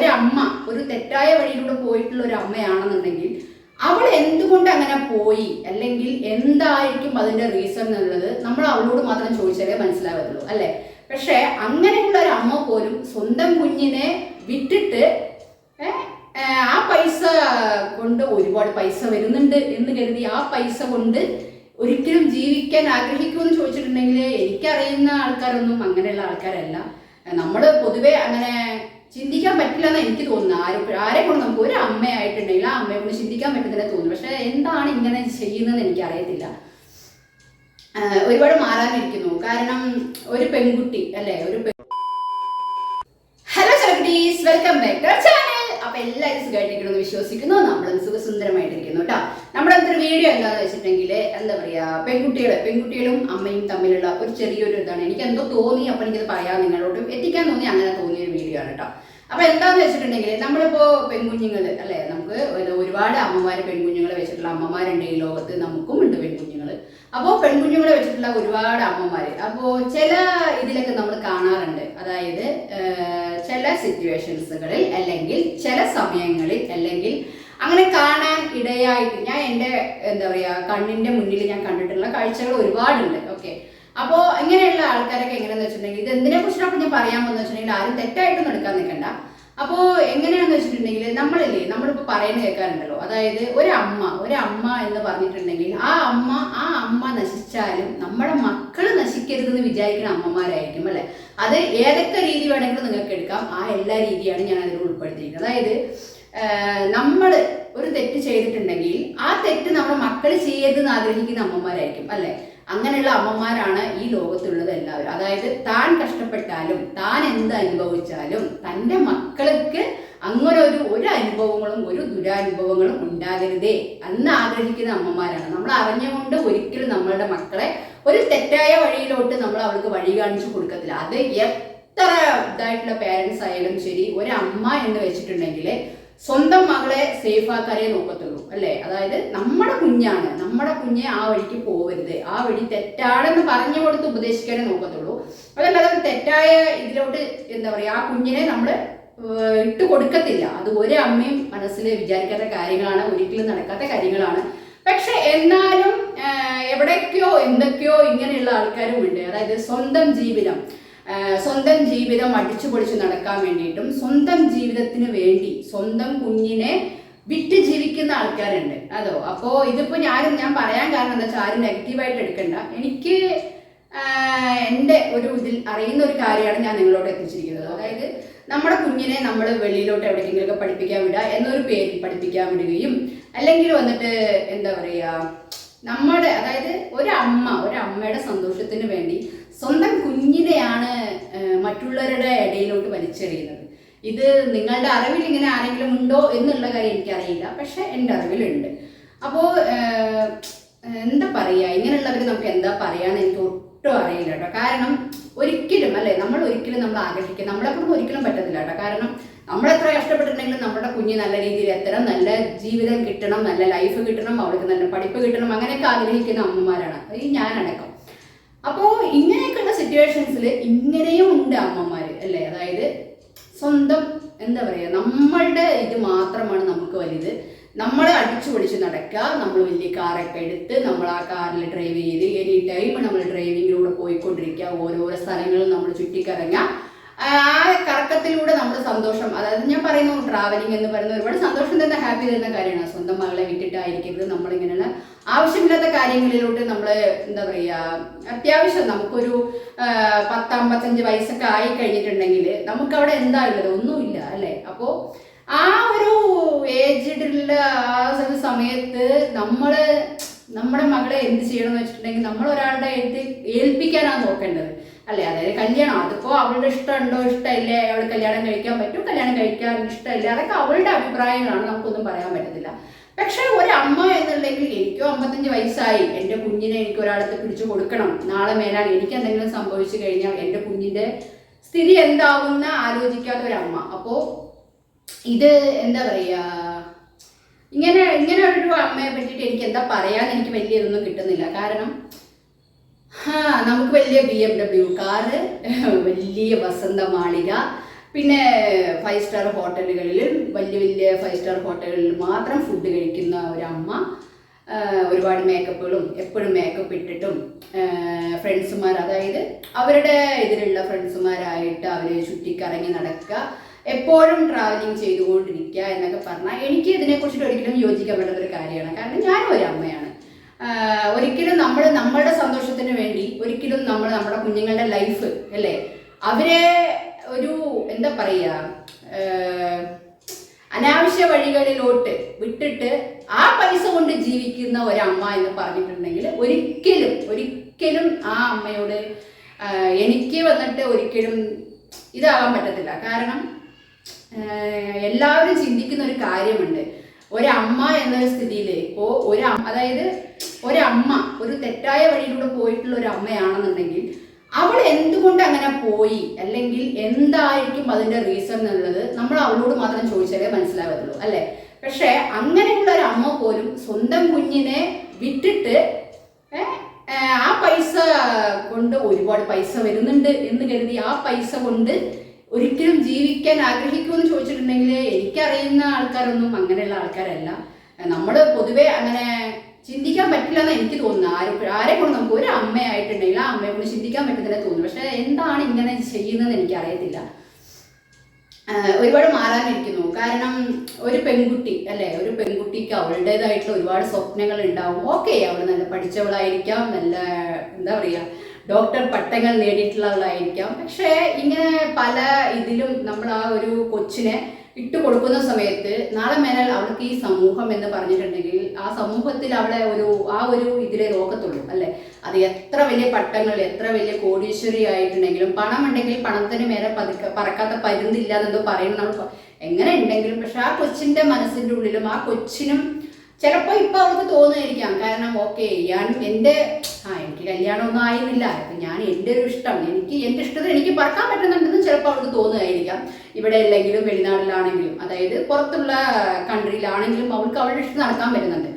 ഒരമ്മ ഒരു തെറ്റായ വഴിയിലൂടെ പോയിട്ടുള്ള ഒരു അമ്മയാണെന്നുണ്ടെങ്കിൽ അവൾ എന്തുകൊണ്ട് അങ്ങനെ പോയി? അല്ലെങ്കിൽ എന്തായിരിക്കും അതിന്റെ റീസൺ എന്നുള്ളത് നമ്മൾ അവളോട് മാത്രം ചോദിച്ചാലേ മനസ്സിലാവത്തുള്ളൂ അല്ലെ? പക്ഷെ അങ്ങനെയുള്ള ഒരു അമ്മ പോലും സ്വന്തം കുഞ്ഞിനെ വിട്ടിട്ട് ആ പൈസ കൊണ്ട് ഒരുപാട് പൈസ വരുന്നുണ്ട് എന്ന് കരുതി ആ പൈസ കൊണ്ട് ഒരിക്കലും ജീവിക്കാൻ ആഗ്രഹിക്കുമെന്ന് ചോദിച്ചിട്ടുണ്ടെങ്കിൽ എനിക്കറിയുന്ന ആൾക്കാരൊന്നും അങ്ങനെയുള്ള ആൾക്കാരല്ല. നമ്മൾ പൊതുവെ അങ്ങനെ ചിന്തിക്കാൻ പറ്റില്ല എന്ന് എനിക്ക് തോന്നുന്നു ആരും ആരെ കൊണ്ട് നമുക്ക് ഒരു അമ്മയായിട്ടുണ്ടെങ്കിൽ ആ അമ്മയെ കൊണ്ട് ചിന്തിക്കാൻ പറ്റുന്നില്ല തോന്നുന്നു. പക്ഷെ എന്താണ് ഇങ്ങനെ ചെയ്യുന്നതെന്ന് എനിക്ക് അറിയത്തില്ല ഒരുപാട് മാറാനിരിക്കുന്നു. കാരണം ഒരു പെൺകുട്ടി അല്ലെ? ഒരു hello celebrities welcome back to channel അപ്പൊ എല്ലാവരും സുഖമായിട്ടിരിക്കണമെന്ന് വിശ്വസിക്കുന്നു. നമ്മളും സുഖസുന്ദരമായിട്ടിരിക്കുന്നു കേട്ടോ നമ്മുടെ അടുത്തൊരു വീഡിയോ എന്താന്ന് വെച്ചിട്ടുണ്ടെങ്കിൽ എന്താ പറയാ പെൺകുട്ടികൾ പെൺകുട്ടികളും അമ്മയും തമ്മിലുള്ള ഒരു ചെറിയൊരു ഇതാണ്. എനിക്ക് എന്തോ തോന്നി അപ്പൊ എനിക്കത് പറയാം. നിങ്ങളോട് എത്തിക്കാൻ തോന്നി അങ്ങനെ തോന്നിയ ആണ് കേട്ടോ അപ്പൊ എന്താന്ന് വെച്ചിട്ടുണ്ടെങ്കിൽ നമ്മളിപ്പോ പെൺകുഞ്ഞുങ്ങൾ അല്ലെ? നമുക്ക് ഒരുപാട് അമ്മമാര് പെൺകുഞ്ഞുങ്ങളെ വെച്ചിട്ടുള്ള അമ്മമാരുണ്ട് ഈ ലോകത്ത്. നമുക്കും ഉണ്ട് പെൺകുഞ്ഞുങ്ങൾ അപ്പോൾ പെൺകുഞ്ഞുങ്ങളെ വെച്ചിട്ടുള്ള ഒരുപാട് അമ്മമാര്. അപ്പോൾ ചില ഇതിലൊക്കെ നമ്മൾ കാണാറുണ്ട്. അതായത് ചില സിറ്റുവേഷൻസുകളിൽ അല്ലെങ്കിൽ ചില സമയങ്ങളിൽ അല്ലെങ്കിൽ അങ്ങനെ കാണാൻ ഇടയായിട്ട് ഞാൻ എന്റെ എന്താ പറയാ കണ്ണിന്റെ മുന്നിൽ ഞാൻ കണ്ടിട്ടുള്ള കാഴ്ചകൾ ഒരുപാടുണ്ട്. ഓക്കെ. അപ്പോ ഇങ്ങനെയുള്ള ആൾക്കാരൊക്കെ എങ്ങനെയാന്ന് വെച്ചിട്ടുണ്ടെങ്കിൽ ഇത് എന്തിനെ കുറിച്ചിട്ടാണ് ഞാൻ പറയാൻ പോകുന്നത് വെച്ചിട്ടുണ്ടെങ്കിൽ ആരും തെറ്റായിട്ടൊന്നും എടുക്കാൻ നിൽക്കണ്ട. അപ്പോ എങ്ങനെയാണെന്ന് വെച്ചിട്ടുണ്ടെങ്കിൽ നമ്മളില്ലേ നമ്മളിപ്പോ പറയുന്നത് കേൾക്കാറുണ്ടല്ലോ. അതായത് ഒരു അമ്മ ഒരു അമ്മ എന്ന് പറഞ്ഞിട്ടുണ്ടെങ്കിൽ ആ അമ്മ ആ അമ്മ നശിച്ചാലും നമ്മുടെ മക്കൾ നശിക്കരുതെന്ന് വിചാരിക്കുന്ന അമ്മമാരായിരിക്കും അല്ലെ? അത് ഏതൊക്കെ രീതി വേണമെങ്കിലും നിങ്ങൾക്ക് എടുക്കാം. ആ എല്ലാ രീതിയാണ് ഞാൻ അതിൽ ഉൾപ്പെടുത്തിയിരിക്കുന്നത്. അതായത് നമ്മൾ ഒരു തെറ്റ് ചെയ്തിട്ടുണ്ടെങ്കിൽ ആ തെറ്റ് നമ്മുടെ മക്കൾ ചെയ്യരുതെന്ന് ആഗ്രഹിക്കുന്ന അമ്മമാരായിരിക്കും അല്ലെ? അങ്ങനെയുള്ള അമ്മമാരാണ് ഈ ലോകത്തുള്ളത് എല്ലാവരും. അതായത് താൻ കഷ്ടപ്പെട്ടാലും താൻ എന്ത് അനുഭവിച്ചാലും തന്റെ മക്കൾക്ക് അങ്ങനെ ഒരു ഒരു അനുഭവങ്ങളും ഒരു ദുരനുഭവങ്ങളും ഉണ്ടാകരുതേ എന്ന് ആഗ്രഹിക്കുന്ന അമ്മമാരാണ്. നമ്മൾ അറിഞ്ഞുകൊണ്ട് ഒരിക്കലും നമ്മളുടെ മക്കളെ ഒരു തെറ്റായ വഴിയിലോട്ട് നമ്മൾ അവർക്ക് വഴി കാണിച്ചു കൊടുക്കത്തില്ല. അത് എത്ര ഇതായിട്ടുള്ള പേരൻസ് ആയാലും ശരി ഒരു അമ്മ എന്ന് വെച്ചിട്ടുണ്ടെങ്കിൽ സ്വന്തം മകളെ സേഫ് ആക്കാനേ നോക്കത്തുള്ളൂ. അല്ലേ? അതായത് നമ്മുടെ കുഞ്ഞാണ്. നമ്മുടെ കുഞ്ഞെ ആ വഴിക്ക് പോവരുത്. ആ വഴി തെറ്റാണെന്ന് പറഞ്ഞു കൊടുത്ത് ഉപദേശിക്കാനേ നോക്കത്തുള്ളൂ. അതല്ലാതെ തെറ്റായ ഇതിലോട്ട് എന്താ പറയുക ആ കുഞ്ഞിനെ നമ്മൾ ഇട്ട് കൊടുക്കത്തില്ല. അത് ഒരു അമ്മയും മനസ്സിൽ വിചാരിക്കാത്ത കാര്യങ്ങളാണ് ഒരിക്കലും നടക്കാത്ത കാര്യങ്ങളാണ്. പക്ഷെ എന്നാലും എവിടേക്കോ എന്തൊക്കെയോ ഇങ്ങനെയുള്ള ആൾക്കാരും ഉണ്ട് അതായത് സ്വന്തം ജീവിതം സ്വന്തം ജീവിതം അടിച്ചു പൊളിച്ച് നടക്കാൻ വേണ്ടിയിട്ടും സ്വന്തം ജീവിതത്തിന് വേണ്ടി സ്വന്തം കുഞ്ഞിനെ വിറ്റ് ജീവിക്കുന്ന ആൾക്കാരുണ്ട്. അതോ? അപ്പോ ഇതിപ്പോ ഞാൻ ഞാൻ പറയാൻ കാരണം എന്താ വെച്ചാൽ ആരും നെഗറ്റീവായിട്ട് എടുക്കണ്ട. എനിക്ക് എന്റെ ഒരു ഇതിൽ അറിയുന്ന ഒരു കാര്യമാണ് ഞാൻ നിങ്ങളോട് എത്തിച്ചിരിക്കുന്നത്. അതായത് നമ്മുടെ കുഞ്ഞിനെ നമ്മൾ വെളിയിലോട്ട് എവിടെയെങ്കിലുമൊക്കെ പഠിപ്പിക്കാൻ വിടുക എന്നൊരു പേരിൽ പഠിപ്പിക്കാൻ വിടുകയും അല്ലെങ്കിൽ വന്നിട്ട് എന്താ പറയുക നമ്മുടെ അതായത് ഒരു അമ്മ ഒരു അമ്മയുടെ സന്തോഷത്തിന് വേണ്ടി സ്വന്തം കുഞ്ഞിനെയാണ് മറ്റുള്ളവരുടെ ഇടയിലോട്ട് വലിച്ചെറിയുന്നത്. ഇത് നിങ്ങളുടെ അറിവിൽ ഇങ്ങനെ ആരെങ്കിലും ഉണ്ടോ എന്നുള്ള കാര്യം എനിക്കറിയില്ല. പക്ഷെ എന്റെ അറിവിലുണ്ട്. അപ്പോൾ എന്താ പറയുക ഇങ്ങനെയുള്ളവർ നമുക്ക് എന്താ പറയാന്ന് എനിക്ക് ഒട്ടും അറിയില്ല കേട്ടോ. കാരണം ഒരിക്കലും അല്ലേ നമ്മൾ ഒരിക്കലും നമ്മൾ ആഗ്രഹിക്കുക നമ്മളെ കൊണ്ട് ഒരിക്കലും പറ്റത്തില്ല കേട്ടോ. കാരണം നമ്മൾ എത്ര കഷ്ടപ്പെട്ടിട്ടുണ്ടെങ്കിലും നമ്മുടെ കുഞ്ഞ് നല്ല രീതിയിൽ എത്ര നല്ല ജീവിതം കിട്ടണം നല്ല ലൈഫ് കിട്ടണം അവൾക്ക് നല്ല പഠിപ്പ് കിട്ടണം അങ്ങനെയൊക്കെ ആഗ്രഹിക്കുന്ന അമ്മമാരാണ്. ഈ ഞാനടക്കം. അപ്പോൾ ഇങ്ങനെയൊക്കെയുള്ള സിറ്റുവേഷൻസിൽ ഇങ്ങനെയും ഉണ്ട് അമ്മമാർ അല്ലേ? അതായത് സ്വന്തം എന്താ പറയുക നമ്മളുടെ ഇത് മാത്രമാണ് നമുക്ക് വലുത്. നമ്മളെ അടിച്ചു പൊളിച്ച് നടക്കുക നമ്മൾ വലിയ കാറൊക്കെ എടുത്ത് നമ്മൾ ആ കാറിൽ ഡ്രൈവ് ചെയ്ത് എനി ടൈം നമ്മൾ ഡ്രൈവിങ്ങിലൂടെ പോയിക്കൊണ്ടിരിക്കുക ഓരോരോ സ്ഥലങ്ങളിൽ നമ്മൾ ചുറ്റിക്കറങ്ങുക ആ കറക്കത്തിലൂടെ നമ്മൾ സന്തോഷം അതായത് ഞാൻ പറയുന്നു ട്രാവലിംഗ് എന്ന് പറയുന്ന ഒരുപാട് സന്തോഷം തന്നെ ഹാപ്പി തരുന്ന കാര്യമാണ്. സ്വന്തം മകളെ വിട്ടിട്ടായിരിക്കരുത്. നമ്മളിങ്ങനെയുള്ള ആവശ്യമില്ലാത്ത കാര്യങ്ങളിലോട്ട് നമ്മൾ എന്താ പറയുക അത്യാവശ്യം നമുക്കൊരു പത്ത് അമ്പത്തഞ്ച് വയസ്സൊക്കെ ആയി കഴിഞ്ഞിട്ടുണ്ടെങ്കിൽ നമുക്ക് അവിടെ എന്താ ഉള്ളത്? ഒന്നുമില്ല അല്ലേ? അപ്പോൾ ആ ഒരു ഏജിലുള്ള ആ സമയത്ത് നമ്മൾ നമ്മുടെ മകളെ എന്ത് ചെയ്യണം എന്ന് വെച്ചിട്ടുണ്ടെങ്കിൽ നമ്മൾ ഒരാളുടെ എഴുതി ഏൽപ്പിക്കാനാണ് നോക്കേണ്ടത്. അല്ലേ? അതായത് കല്യാണം. അതിപ്പോ അവളുടെ ഇഷ്ടമുണ്ടോ ഇഷ്ടമില്ലേ? അവൾ കല്യാണം കഴിക്കാൻ പറ്റും കല്യാണം കഴിക്കാൻ ഇഷ്ടമില്ല. അതൊക്കെ അവളുടെ അഭിപ്രായങ്ങളാണ്. നമുക്കൊന്നും പറയാൻ പറ്റത്തില്ല. പക്ഷെ ഒരു അമ്മ എന്നുണ്ടെങ്കിൽ എനിക്കോ അമ്പത്തഞ്ച് വയസ്സായി. എന്റെ കുഞ്ഞിനെ എനിക്ക് ഒരാളത്ത് പിടിച്ചു കൊടുക്കണം. നാളെ മേലാൽ എനിക്ക് എന്തെങ്കിലും സംഭവിച്ചു കഴിഞ്ഞാൽ എന്റെ കുഞ്ഞിന്റെ സ്ഥിതി എന്താവുന്ന ആലോചിക്കാത്ത ഒരു അമ്മ അപ്പോ ഇത് എന്താ പറയാ ഇങ്ങനെ ഇങ്ങനെ ഒരു അമ്മയെ പറ്റിയിട്ട് എനിക്ക് എന്താ പറയാൻ എനിക്ക് വലിയ ഇതൊന്നും കിട്ടുന്നില്ല. കാരണം നമുക്ക് വലിയ ബി എം ഡബ്ല്യു കാറ് വലിയ വസന്ത മാളിക പിന്നെ ഫൈവ് സ്റ്റാർ ഹോട്ടലുകളിൽ വലിയ വലിയ ഫൈവ് സ്റ്റാർ ഹോട്ടലുകളിൽ മാത്രം ഫുഡ് കഴിക്കുന്ന ഒരമ്മ ഒരുപാട് മേക്കപ്പുകളും എപ്പോഴും മേക്കപ്പ് ഇട്ടിട്ടും ഫ്രണ്ട്സുമാർ അതായത് അവരുടെ ഇതിലുള്ള ഫ്രണ്ട്സുമാരായിട്ട് അവർ ചുറ്റിക്കറങ്ങി നടക്കുക. എപ്പോഴും ട്രാവലിങ് ചെയ്തുകൊണ്ടിരിക്കുക എന്നൊക്കെ പറഞ്ഞാൽ എനിക്ക് ഇതിനെക്കുറിച്ചിട്ട് ഒരിക്കലും യോജിക്കാൻ പറ്റുന്ന ഒരു കാര്യമാണ്. കാരണം ഞാനും ഒരു അമ്മയാണ്. ഒരിക്കലും നമ്മൾ നമ്മളുടെ സന്തോഷത്തിന് വേണ്ടി ഒരിക്കലും നമ്മൾ നമ്മുടെ കുഞ്ഞുങ്ങളുടെ ലൈഫ് അല്ലേ? അവരെ ഒരു എന്താ പറയുക അനാവശ്യ വഴികളിലോട്ട് വിട്ടിട്ട് ആ പൈസ കൊണ്ട് ജീവിക്കുന്ന ഒരമ്മ എന്ന് പറഞ്ഞിട്ടുണ്ടെങ്കിൽ ഒരിക്കലും ഒരിക്കലും ആ അമ്മയോട് എനിക്ക് വന്നിട്ട് ഒരിക്കലും ഇതാകാൻ പറ്റത്തില്ല. കാരണം എല്ലാവരും ചിന്തിക്കുന്ന ഒരു കാര്യമുണ്ട്. ഒരമ്മ എന്നൊരു സ്ഥിതിയിൽ ഇപ്പോൾ ഒരു അതായത് ഒരമ്മ ഒരു തെറ്റായ വഴിയിലൂടെ പോയിട്ടുള്ള ഒരു അമ്മയാണെന്നുണ്ടെങ്കിൽ അവൾ എന്തുകൊണ്ട് അങ്ങനെ പോയി? അല്ലെങ്കിൽ എന്തായിരിക്കും അതിന്റെ റീസൺ എന്നുള്ളത് നമ്മൾ അവളോട് മാത്രം ചോദിച്ചാലേ മനസ്സിലാകത്തുള്ളൂ അല്ലെ? പക്ഷെ അങ്ങനെയുള്ള ഒരു അമ്മ പോലും സ്വന്തം കുഞ്ഞിനെ വിട്ടിട്ട് ആ പൈസ കൊണ്ട് ഒരുപാട് പൈസ വരുന്നുണ്ട് എന്ന് കരുതി ആ പൈസ കൊണ്ട് ഒരിക്കലും ജീവിക്കാൻ ആഗ്രഹിക്കുമെന്ന് ചോദിച്ചിട്ടുണ്ടെങ്കിൽ എനിക്കറിയുന്ന ആൾക്കാരൊന്നും അങ്ങനെയുള്ള ആൾക്കാരല്ല. നമ്മൾ പൊതുവേ അങ്ങനെ ചിന്തിക്കാൻ പറ്റില്ല എന്ന് എനിക്ക് തോന്നുന്നു ആരും ആരെ കൊണ്ട് നമുക്ക് ഒരു അമ്മയായിട്ടുണ്ടെങ്കിൽ ആ അമ്മയെ കൊണ്ട് ചിന്തിക്കാൻ പറ്റുന്നില്ല തോന്നുന്നു. പക്ഷെ എന്താണ് ഇങ്ങനെ ചെയ്യുന്നതെന്ന് എനിക്കറിയത്തില്ല. ഒരുപാട് മാറാനിരിക്കുന്നു. കാരണം ഒരു പെൺകുട്ടി അല്ലെ ഒരു പെൺകുട്ടിക്ക് അവളുടേതായിട്ടുള്ള ഒരുപാട് സ്വപ്നങ്ങൾ ഉണ്ടാവും. ഓക്കെ അവൾ നല്ല പഠിച്ചവളായിരിക്കാം നല്ല എന്താ പറയുക ഡോക്ടർ പട്ടങ്ങൾ നേടിയിട്ടുള്ളവളായിരിക്കാം. പക്ഷേ ഇങ്ങനെ പല ഇതിലും നമ്മൾ ആ ഒരു കൊച്ചിനെ ഇട്ട് കൊടുക്കുന്ന സമയത്ത് നാളെ മേലാൽ അവൾക്ക് ഈ സമൂഹം എന്ന് പറഞ്ഞിട്ടുണ്ടെങ്കിൽ ആ സമൂഹത്തിൽ അവളെ ഒരു ആ ഒരു ഇതിലെ നോക്കത്തുള്ളൂ അല്ലെ? അത് എത്ര വലിയ പട്ടങ്ങൾ എത്ര വലിയ കോടീശ്വരി ആയിട്ടുണ്ടെങ്കിലും പണം ഉണ്ടെങ്കിൽ പണത്തിന് മേലെ പതുക്ക പറക്കാത്ത പരുന്നില്ല എന്നെന്തോ പറയുന്നത് നമ്മൾ എങ്ങനെ ഉണ്ടെങ്കിലും പക്ഷെ ആ കൊച്ചിന്റെ മനസ്സിന്റെ ഉള്ളിലും ആ കൊച്ചിനും ചിലപ്പോൾ ഇപ്പൊ അവർക്ക് തോന്നുമായിരിക്കാം കാരണം ഓക്കെ ഞാൻ എന്റെ ആ എനിക്ക് കല്യാണമൊന്നും ആയിരുന്നില്ല. ഇപ്പൊ ഞാൻ എന്റെ ഒരു ഇഷ്ടം എനിക്ക് എന്റെ ഇഷ്ടത്തിന് എനിക്ക് പറക്കാൻ പറ്റുന്നുണ്ടെന്ന് ചിലപ്പോൾ അവർക്ക് തോന്നുമായിരിക്കാം. ഇവിടെ അല്ലെങ്കിലും വെളിനാട്ടിലാണെങ്കിലും അതായത് പുറത്തുള്ള കൺട്രിയിലാണെങ്കിലും അവൾക്ക് അവളുടെ ഇഷ്ടം നടക്കാൻ പറ്റുന്നുണ്ട്.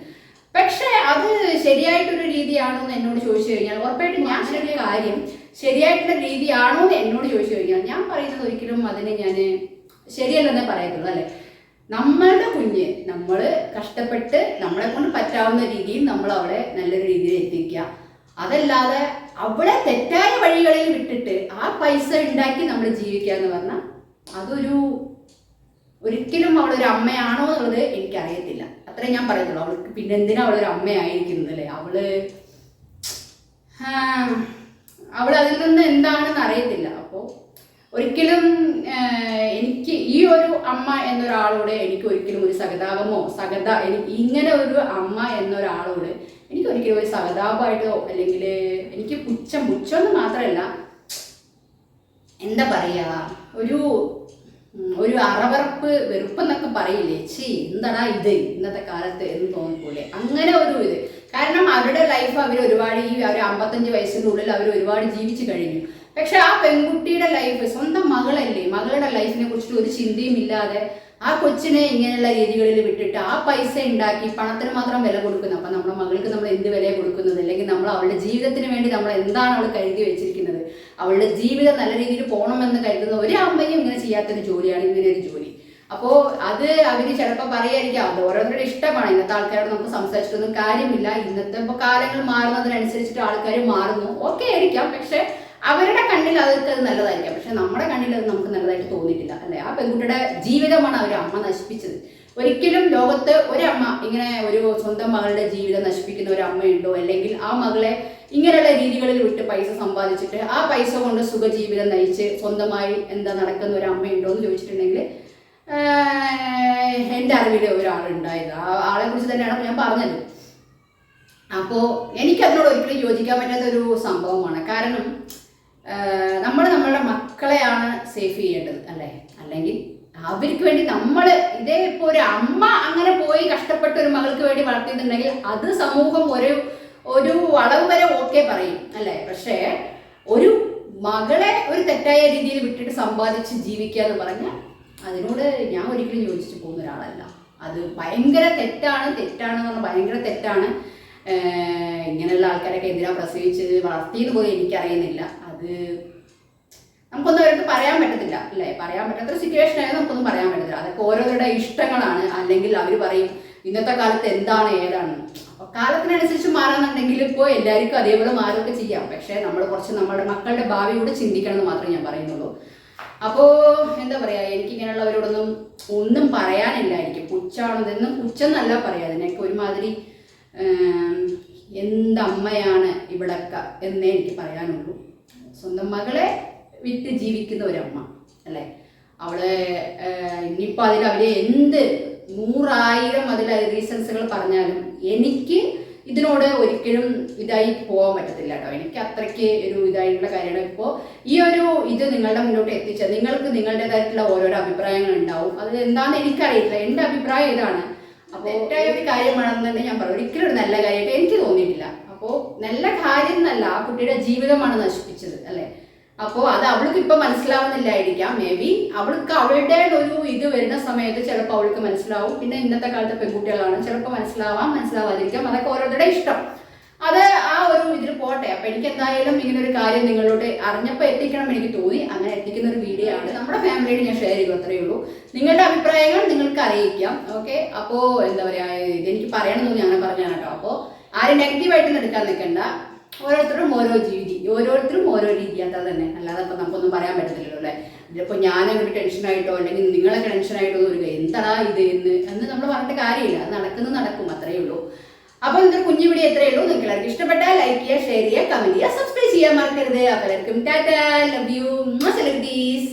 പക്ഷേ അത് ശരിയായിട്ടൊരു രീതിയാണോ എന്ന് എന്നോട് ചോദിച്ചു കഴിഞ്ഞാൽ ഉറപ്പായിട്ടും ഞാൻ ചെറിയ കാര്യം ശരിയായിട്ടുള്ള രീതിയാണോ എന്ന് എന്നോട് ചോദിച്ചു കഴിഞ്ഞാൽ ഞാൻ പറയുന്നത് ഒരിക്കലും അതിനെ ഞാൻ ശരിയല്ലെന്നേ പറയത്തുള്ളൂ അല്ലെ? നമ്മളുടെ കുഞ്ഞ് നമ്മൾ കഷ്ടപ്പെട്ട് നമ്മളെ കൊണ്ട് പറ്റാവുന്ന രീതിയിൽ നമ്മൾ അവളെ നല്ലൊരു രീതിയിൽ എത്തിക്കുക. അതല്ലാതെ അവളെ തെറ്റായ വഴികളിൽ വിട്ടിട്ട് ആ പൈസ ഉണ്ടാക്കി നമ്മൾ ജീവിക്കുക എന്ന് പറഞ്ഞാൽ അതൊരു ഒരിക്കലും അവളൊരു അമ്മയാണോ എന്നുള്ളത് എനിക്കറിയത്തില്ല. അത്രേ ഞാൻ പറയത്തുള്ളൂ. അവൾക്ക് പിന്നെ എന്തിനാ അവളൊരു അമ്മയായിരിക്കുന്നത് അല്ലേ? അവൾ അവൾ അതിൽ നിന്ന് എന്താണെന്ന് അറിയത്തില്ല. അപ്പോൾ ഒരിക്കലും എനിക്ക് ഈ ഒരു അമ്മ എന്നൊരാളോട് എനിക്ക് ഒരിക്കലും ഒരു സഹതാപമോ സഹത ഇങ്ങനെ ഒരു അമ്മ എന്നൊരാളോട് എനിക്ക് ഒരിക്കലും ഒരു സഹതാപമായിട്ടോ അല്ലെങ്കിൽ എനിക്ക് പുച്ഛം പുച്ഛം എന്ന് മാത്രമല്ല എന്താ പറയാ ഒരു ഒരു അറവറപ്പ് വെറുപ്പെന്നൊക്കെ പറയില്ലേ ചീ എന്താടാ ഇത് ഇന്നത്തെ കാലത്ത് എന്ന് തോന്നിപ്പോലെ അങ്ങനെ ഒരു ഇത്. കാരണം അവരുടെ ലൈഫ് അവർ ഒരുപാട് ഈ അവർ അമ്പത്തഞ്ച് വയസ്സിനുള്ളിൽ അവർ ഒരുപാട് ജീവിച്ചു കഴിഞ്ഞു. പക്ഷെ ആ പെൺകുട്ടിയുടെ ലൈഫ് സ്വന്തം മകളല്ലേ മകളുടെ ലൈഫിനെ കുറിച്ചിട്ട് ഒരു ചിന്തയും ഇല്ലാതെ ആ കൊച്ചിനെ ഇങ്ങനെയുള്ള രീതികളിൽ വിട്ടിട്ട് ആ പൈസ ഉണ്ടാക്കി പണത്തിന് മാത്രം വില കൊടുക്കുന്നത് അപ്പൊ നമ്മുടെ മകൾക്ക് നമ്മൾ എന്ത് വില കൊടുക്കുന്നത്? അല്ലെങ്കിൽ നമ്മൾ അവളുടെ ജീവിതത്തിന് വേണ്ടി നമ്മൾ എന്താണ് അവൾ കരുതി വെച്ചിരിക്കുന്നത്? അവളുടെ ജീവിതം നല്ല രീതിയിൽ പോകണമെന്ന് കരുതുന്ന ഒരു അമ്മയും ഇങ്ങനെ ചെയ്യാത്തൊരു ജോലിയാണ് ഇങ്ങനെ ഒരു ജോലി. അപ്പോ അത് അവർ ചിലപ്പോൾ പറയായിരിക്കാം. അത് ഓരോരുത്തരുടെ ഇഷ്ടമാണ്. ഇന്നത്തെ ആൾക്കാരോട് നമുക്ക് സംസാരിച്ചിട്ടൊന്നും കാര്യമില്ല. ഇന്നത്തെ ഇപ്പോൾ കാലങ്ങൾ മാറുന്നതിനനുസരിച്ചിട്ട് ആൾക്കാർ മാറുന്നു. ഓക്കെ ആയിരിക്കാം. പക്ഷെ അവരുടെ കണ്ണിൽ അവർക്ക് അത് നല്ലതായിരിക്കാം. പക്ഷെ നമ്മുടെ കണ്ണിൽ അത് നമുക്ക് നല്ലതായിട്ട് തോന്നിയിട്ടില്ല അല്ലെ? ആ പെൺകുട്ടിയുടെ ജീവിതമാണ് അവർ അമ്മ നശിപ്പിച്ചത്. ഒരിക്കലും ലോകത്ത് ഒരമ്മ ഇങ്ങനെ ഒരു സ്വന്തം മകളുടെ ജീവിതം നശിപ്പിക്കുന്ന ഒരു അമ്മയുണ്ടോ? അല്ലെങ്കിൽ ആ മകളെ ഇങ്ങനെയുള്ള രീതികളിൽ വിട്ട് പൈസ സമ്പാദിച്ചിട്ട് ആ പൈസ കൊണ്ട് സുഖജീവിതം നയിച്ച് സ്വന്തമായി എന്താ നടക്കുന്ന ഒരു അമ്മയുണ്ടോ എന്ന് ചോദിച്ചിട്ടുണ്ടെങ്കിൽ എന്റെ അറിവിൽ ഒരാളുണ്ടായത്. ആ ആളെ കുറിച്ച് തന്നെയാണ് ഞാൻ പറഞ്ഞത്. അപ്പോൾ എനിക്കതിനോട് ഒരിക്കലും യോജിക്കാൻ പറ്റാത്ത ഒരു സംഭവമാണ്. കാരണം നമ്മൾ നമ്മളുടെ മക്കളെയാണ് സേഫ് ചെയ്യേണ്ടത് അല്ലേ? അല്ലെങ്കിൽ അവർക്ക് വേണ്ടി നമ്മൾ ഇതേ ഇപ്പോൾ ഒരു അമ്മ അങ്ങനെ പോയി കഷ്ടപ്പെട്ട ഒരു മകൾക്ക് വേണ്ടി വളർത്തിയിട്ടുണ്ടെങ്കിൽ അത് സമൂഹം ഒരു ഒരു അളവ് വരെ ഓക്കെ പറയും അല്ലേ? പക്ഷേ ഒരു മകളെ ഒരു തെറ്റായ രീതിയിൽ വിട്ടിട്ട് സമ്പാദിച്ച് ജീവിക്കുക എന്ന് പറഞ്ഞാൽ അതിനോട് ഞാൻ ഒരിക്കലും യോജിച്ച് പോകുന്ന ഒരാളല്ല. അത് ഭയങ്കര തെറ്റാണ് തെറ്റാണ് എന്ന് പറഞ്ഞാൽ ഭയങ്കര തെറ്റാണ്. ഇങ്ങനെയുള്ള ആൾക്കാരൊക്കെ എന്തിനാ പ്രസവിച്ച് വളർത്തിയത് പോലും എനിക്കറിയുന്നില്ല. നമുക്കൊന്നും അവർക്ക് പറയാൻ പറ്റത്തില്ല അല്ലേ? പറയാൻ പറ്റാത്ത സിറ്റുവേഷൻ ആയാലും നമുക്കൊന്നും പറയാൻ പറ്റത്തില്ല. അതൊക്കെ ഓരോരുത്തരുടെ ഇഷ്ടങ്ങളാണ്. അല്ലെങ്കിൽ അവർ പറയും ഇന്നത്തെ കാലത്ത് എന്താണ് ഏതാണ്? അപ്പൊ കാലത്തിനനുസരിച്ച് മാറാന്നുണ്ടെങ്കിൽ ഇപ്പോൾ എല്ലാവർക്കും അതേപോലെ മാറുകയൊക്കെ ചെയ്യാം. പക്ഷേ നമ്മൾ കുറച്ച് നമ്മുടെ മക്കളുടെ ഭാവി കൂടെ ചിന്തിക്കണം എന്ന് മാത്രമേ ഞാൻ പറയുന്നുള്ളൂ. അപ്പോൾ എന്താ പറയാ എനിക്ക് ഇങ്ങനെയുള്ളവരോടൊന്നും ഒന്നും പറയാനില്ല എനിക്ക് പുച്ഛാണെന്നും പുച്ഛം എന്നല്ല പറയാ. അതിനൊക്കെ ഒരുമാതിരി എന്തമ്മയാണ് ഇവിടൊക്കെ? എന്നേ എനിക്ക് പറയാനുള്ളൂ. സ്വന്തം മകളെ വിറ്റ് ജീവിക്കുന്ന ഒരമ്മ അല്ലേ? അവളെ ഇനിയിപ്പോൾ അതിൽ അവർ എന്ത് നൂറായിരം അതിൽ റീസൺസുകൾ പറഞ്ഞാലും എനിക്ക് ഇതിനോട് ഒരിക്കലും ഇതായി പോകാൻ പറ്റത്തില്ല കേട്ടോ. എനിക്ക് അത്രയ്ക്ക് ഒരു ഇതായിട്ടുള്ള കാര്യമാണ്. ഇപ്പോൾ ഈ ഒരു ഇത് നിങ്ങളുടെ മുന്നോട്ട് എത്തിച്ച നിങ്ങൾക്ക് നിങ്ങളുടേതായിട്ടുള്ള ഓരോരോ അഭിപ്രായങ്ങൾ ഉണ്ടാവും. അത് എന്താണെന്ന് എനിക്കറിയില്ല. എന്റെ അഭിപ്രായം ഇതാണ്. അപ്പോൾ തെറ്റായ ഒരു കാര്യമാണെന്ന് തന്നെ ഞാൻ പറയും. ഒരിക്കലും ഒരു നല്ല കാര്യമായിട്ട് എനിക്ക് തോന്നിയിട്ടില്ല. അപ്പോൾ നല്ല കാര്യം എന്നല്ല ആ കുട്ടിയുടെ ജീവിതമാണ് നശിപ്പിച്ചത് അല്ലേ? അപ്പോൾ അത് അവൾക്ക് ഇപ്പൊ മനസ്സിലാവുന്നില്ലായിരിക്കാം. മേ ബി അവൾക്ക് അവളുടെ ഒരു ഇത് വരുന്ന സമയത്ത് ചിലപ്പോൾ അവൾക്ക് മനസ്സിലാവും. പിന്നെ ഇന്നത്തെ കാലത്തെ പെൺകുട്ടികളാണ് ചിലപ്പോൾ മനസ്സിലാവാം മനസ്സിലാവാതിരിക്കാം. അതൊക്കെ ഓരോരുത്തരുടെ ഇഷ്ടം. അത് ആ ഒരു ഇതിൽ പോട്ടെ. അപ്പൊ എനിക്ക് എന്തായാലും ഇങ്ങനെ ഒരു കാര്യം നിങ്ങളോട് അറിഞ്ഞപ്പോൾ എത്തിക്കണം എനിക്ക് തോന്നി. അങ്ങനെ എത്തിക്കുന്ന ഒരു വീഡിയോ ആണ് നമ്മുടെ ഫാമിലിയോട് ഞാൻ ഷെയർ ചെയ്തു അത്രയേ ഉള്ളൂ. നിങ്ങളുടെ അഭിപ്രായങ്ങൾ നിങ്ങൾക്ക് അറിയിക്കാം. ഓക്കെ അപ്പോ എന്താ പറയാ ഇത് എനിക്ക് പറയണമെന്ന് ഞാൻ പറഞ്ഞാണ് കേട്ടോ. അപ്പോൾ ആരും നെഗറ്റീവായിട്ടൊന്നും എടുക്കാൻ നിൽക്കണ്ട. ഓരോരുത്തരും ഓരോ രീതി. ഓരോരുത്തരും ഓരോ രീതി അത്ര തന്നെ. അല്ലാതെ ഇപ്പം നമുക്കൊന്നും പറയാൻ പറ്റത്തില്ലല്ലോ അല്ലേ? ഇതിപ്പോ ഞാനൊരു ടെൻഷനായിട്ടോ അല്ലെങ്കിൽ നിങ്ങളൊക്കെ ടെൻഷനായിട്ടോ ഒരു എന്താ ഇത് എന്ന്? എന്ന് നമ്മൾ പറഞ്ഞിട്ട് കാര്യമില്ല. അത് നടക്കുന്നത് നടക്കും അത്രയേ ഉള്ളൂ. അപ്പൊ ഇന്നൊരു കുഞ്ഞു വീഡിയോ എത്രയേ ഉള്ളൂ. നിങ്ങൾക്ക് എല്ലാവർക്കും ഇഷ്ടപ്പെട്ടാൽ ലൈക്ക് ചെയ്യുക ഷെയർ ചെയ്യുക കമന്റ് ചെയ്യുക സബ്സ്ക്രൈബ് ചെയ്യാൻ മറക്കരുത്. അപ്പോൾ എല്ലാവർക്കും ടാറ്റാ ലവ് യു സെലിബ്രിറ്റീസ്